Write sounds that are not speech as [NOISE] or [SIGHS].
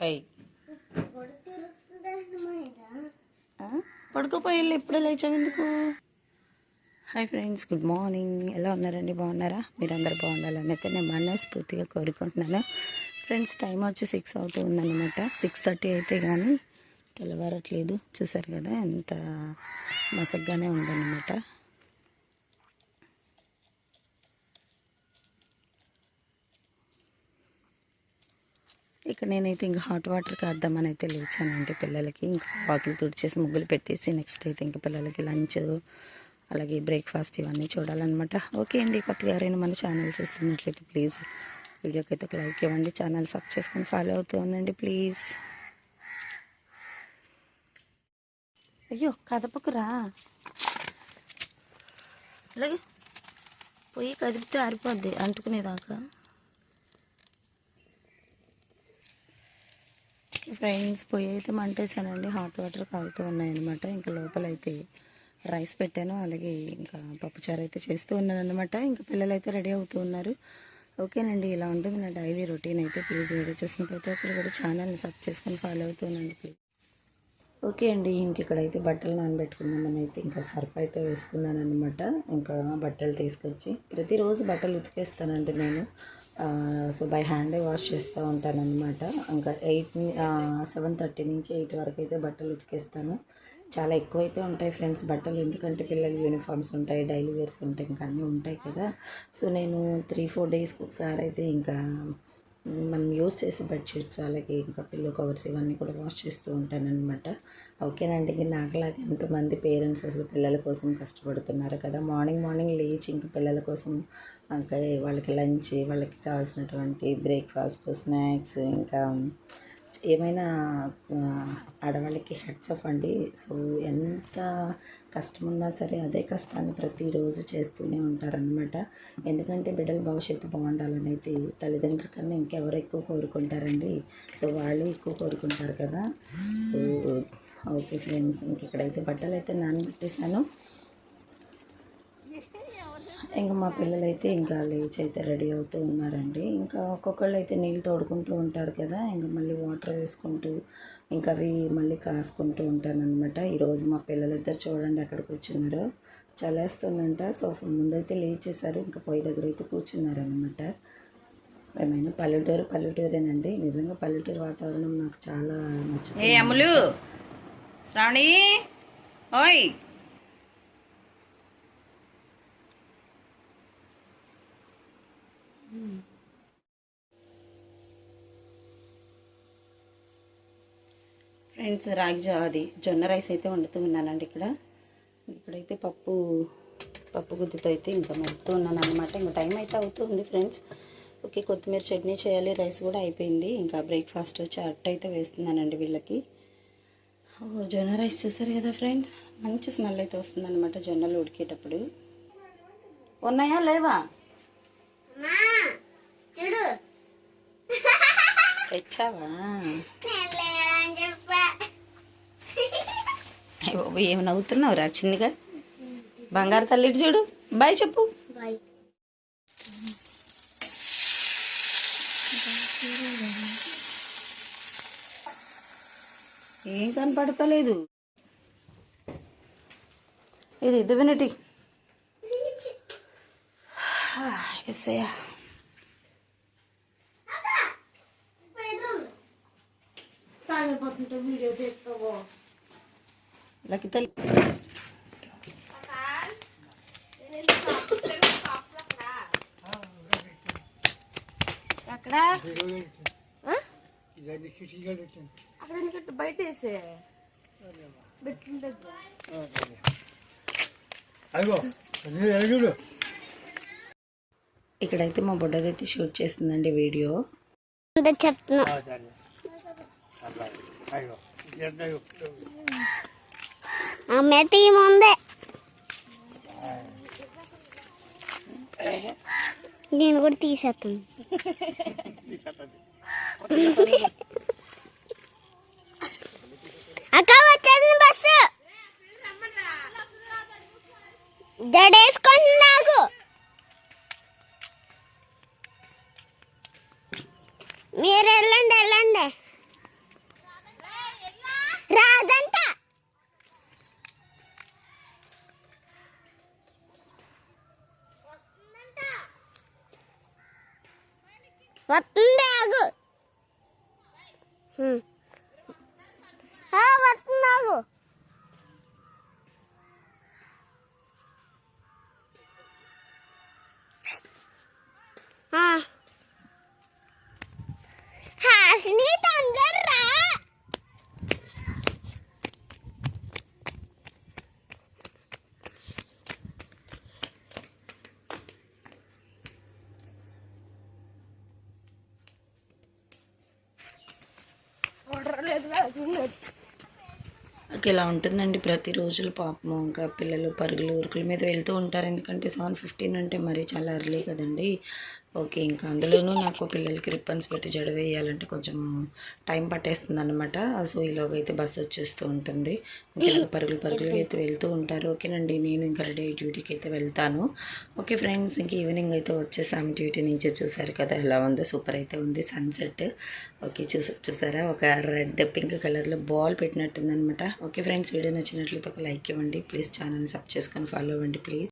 అయ్యి పడుకోపోయి ఇప్పుడే లేచావు ఎందుకు? Hi friends good morning. ఎలా ఉన్నారండి? బాగున్నారా? మీరందరూ బాగుండాలని అయితే నేను మనస్ఫూర్తిగా కోరుకుంటున్నాను. ఫ్రెండ్స్ టైం వచ్చి సిక్స్ అవుతూ ఉందన్నమాట సిక్స్ థర్టీ అయితే కానీ తెల్లవారట్లేదు. చూసారు కదా ఎంత మసగ్గానే ఉందన్నమాట. ఇక నేనైతే ఇంకా హాట్ వాటర్ కాద్దామని అయితే లేచానండి పిల్లలకి. ఇంకా వాకిలు తుడిచేసి ముగ్గులు పెట్టేసి నెక్స్ట్ అయితే ఇంకా పిల్లలకి లంచ్ అలాగే బ్రేక్ఫాస్ట్ ఇవన్నీ చూడాలన్నమాట. ఓకే అండి కొత్తగా ఎవరైనా మన ఛానల్ చూస్తున్నట్లయితే ప్లీజ్ వీడియోకి అయితే ఒక లైక్ ఇవ్వండి. ఛానల్ సబ్ చేసుకొని ఫాలో అవుతూ ఉండండి ప్లీజ్. అయ్యో కదపకురా. అలాగే పొయ్యి కదిపితే ఆరిపోద్ది అంటుకునేదాకా. ఫ్రెండ్స్ పొయ్యి అయితే మంటేసానండి హాట్ వాటర్ కాగుతూ ఉన్నాయన్నమాట. ఇంకా లోపలైతే రైస్ పెట్టాను. అలాగే ఇంకా పప్పుచారు అయితే చేస్తూ ఉన్నాను అనమాట ఇంకా పిల్లలు అయితే రెడీ అవుతూ ఉన్నారు. ఓకేనండి ఇలా ఉంటుంది నా డైలీ రొటీన్ అయితే. ప్లీజ్ వీడియో చూసిన ప్రతి ఒక్కరు కూడా ఛానల్ని సబ్ చేసుకొని ఫాలో అవుతుండండి ప్లీజ్. ఓకే అండి ఇంక ఇక్కడైతే బట్టలు నానబెట్టుకుందామని అయితే ఇంకా సర్ఫ్ అయితే వేసుకున్నాను అనమాట ఇంకా బట్టలు తీసుకొచ్చి ప్రతిరోజు బట్టలు ఉతికేస్తానండి నేను. సో బై హ్యాండే వాష్ చేస్తూ ఉంటాను అనమాట ఇంకా ఎయిట్ సెవెన్ థర్టీ నుంచి ఎయిట్ వరకు అయితే బట్టలు ఉతికేస్తాను. చాలా ఎక్కువైతే ఉంటాయి ఫ్రెండ్స్ బట్టలు ఎందుకంటే పిల్లల యూనిఫామ్స్ ఉంటాయి డైలీ వేర్స్ ఉంటాయి ఇంకా అన్నీ ఉంటాయి కదా. సో నేను త్రీ ఫోర్ డేస్కి ఒకసారి అయితే ఇంకా మనం యూజ్ చేసే బెడ్షీట్స్ అలాగే ఇంకా పిల్లో కవర్స్ ఇవన్నీ కూడా వాష్ చేస్తూ ఉంటానన్నమాట. ఓకేనండి నాకులాగా ఎంతమంది పేరెంట్స్ అసలు పిల్లల కోసం కష్టపడుతున్నారు కదా. మార్నింగ్ మార్నింగ్ లేచి ఇంకా పిల్లల కోసం ఇంకా వాళ్ళకి లంచ్ వాళ్ళకి కావాల్సినటువంటి బ్రేక్ఫాస్ట్ స్నాక్స్ ఇంకా ఏమైనా ఆడవాళ్ళకి హెడ్స్ ఆఫ్ అండి. సో ఎంత కష్టం ఉన్నా సరే అదే కష్టాన్ని ప్రతిరోజు చేస్తూనే ఉంటారనమాట ఎందుకంటే బిడ్డల భవిష్యత్తు బాగుండాలని అయితే తల్లిదండ్రుల కన్నా ఇంకెవరు ఎక్కువ కోరుకుంటారండి. సో వాళ్ళు ఎక్కువ కోరుకుంటారు కదా. సో ఓకే ఫ్రెండ్స్ ఇంక ఇక్కడైతే బట్టలు అయితే నానబెట్టేశాను. ఇంకా మా పిల్లలైతే ఇంకా లేచి అయితే రెడీ అవుతూ ఉన్నారండి. ఇంకా ఒక్కొక్కళ్ళు అయితే నీళ్ళు తోడుకుంటూ ఉంటారు కదా ఇంకా మళ్ళీ వాటర్ వేసుకుంటూ ఇంకా అవి మళ్ళీ కాసుకుంటూ ఉంటానన్నమాట. ఈరోజు మా పిల్లలిద్దరు చూడండి అక్కడ కూర్చున్నారు. చలేస్తుందంట సోఫా ముందైతే లేచేసారు ఇంకా పొయ్యి దగ్గర అయితే కూర్చున్నారనమాట ఏమైనా పల్లెటూరు పల్లెటూరేనండి. నిజంగా పల్లెటూరు వాతావరణం నాకు చాలా నచ్చింది ఏ అమ్ములు శ్రావణి. ఓయ్. ఫ్రెండ్స్ రాగి జా అది. జొన్న రైస్ అయితే వండుతూ ఉన్నానండి ఇక్కడ. ఇక్కడైతే పప్పు పప్పు గుద్దుతో అయితే ఇంకా మెడుతూ ఉన్నాను అనమాట ఇంకా టైం అయితే అవుతుంది ఫ్రెండ్స్. ఓకే కొత్తిమీర చట్నీ చేయాలి. రైస్ కూడా అయిపోయింది. ఇంకా బ్రేక్ఫాస్ట్ వచ్చి అట్టు అయితే వేస్తున్నానండి వీళ్ళకి. ఓ జొన్న రైస్ చూసారు కదా ఫ్రెండ్స్? మంచి స్మెల్ అయితే వస్తుందన్నమాట జొన్నలు ఉడికేటప్పుడు. ఉన్నాయా లేవా? చూడు. తెచ్చావా? అయ్య ఏమి నవ్వుతున్నావురా చిన్నగా? బంగారు తల్లి చూడు. బాయ్ చెప్పు. ఏం కనపడతలేదు. ఇది ఇది వినటి [SIGHS] ఎస్ఐయా వీడియో అక్కడ బయట వేసే? ఇక్కడైతే మా బుడ్డదైతే షూట్ చేస్తుందండి వీడియో. చెప్తున్నా. ఆమె టీం ఉంది నేను కూడా తీసేస్తాను అక్క వచ్చేసింది బస్సు జడేసుకుంటున్నాగు మీరు వెళ్ళండి വത്തണ്ടാകും నాకు ఇలా ఉంటుందండి ప్రతిరోజు పాపము. ఇంకా పిల్లలు పరుగులు ఉరుకుల మీద వెళ్తూ ఉంటారు. ఎందుకంటే సెవెన్ ఫిఫ్టీన్ అంటే మరీ చాలా అర్లీ కదండి. ఓకే ఇంకా అందులోనూ నాకు పిల్లలకి రిబ్బన్స్ పెట్టి జడ వేయాలంటే కొంచెం టైం పట్టేస్తుంది అనమాట సో ఈలోగా అయితే బస్సు వచ్చేస్తూ ఉంటుంది. పరుగులు పరుగులుగా అయితే వెళ్తూ ఉంటారు. ఓకేనండి నేను ఇంకా రెడీ డ్యూటీకి అయితే వెళ్తాను. ఓకే ఫ్రెండ్స్ ఇంక ఈవినింగ్ అయితే వచ్చేసాము డ్యూటీ నుంచి చూసారు కదా ఎలా ఉందో సూపర్ అయితే ఉంది. సన్సెట్. ఓకే చూసా చూసారా? ఒక రెడ్ పింక్ కలర్లో బాల్ పెట్టినట్టుంది అనమాట ఓకే ఫ్రెండ్స్ వీడియో నచ్చినట్లయితే ఒక లైక్ ఇవ్వండి. ప్లీజ్ ఛానల్ని సబ్ చేసుకొని ఫాలో అవ్వండి ప్లీజ్.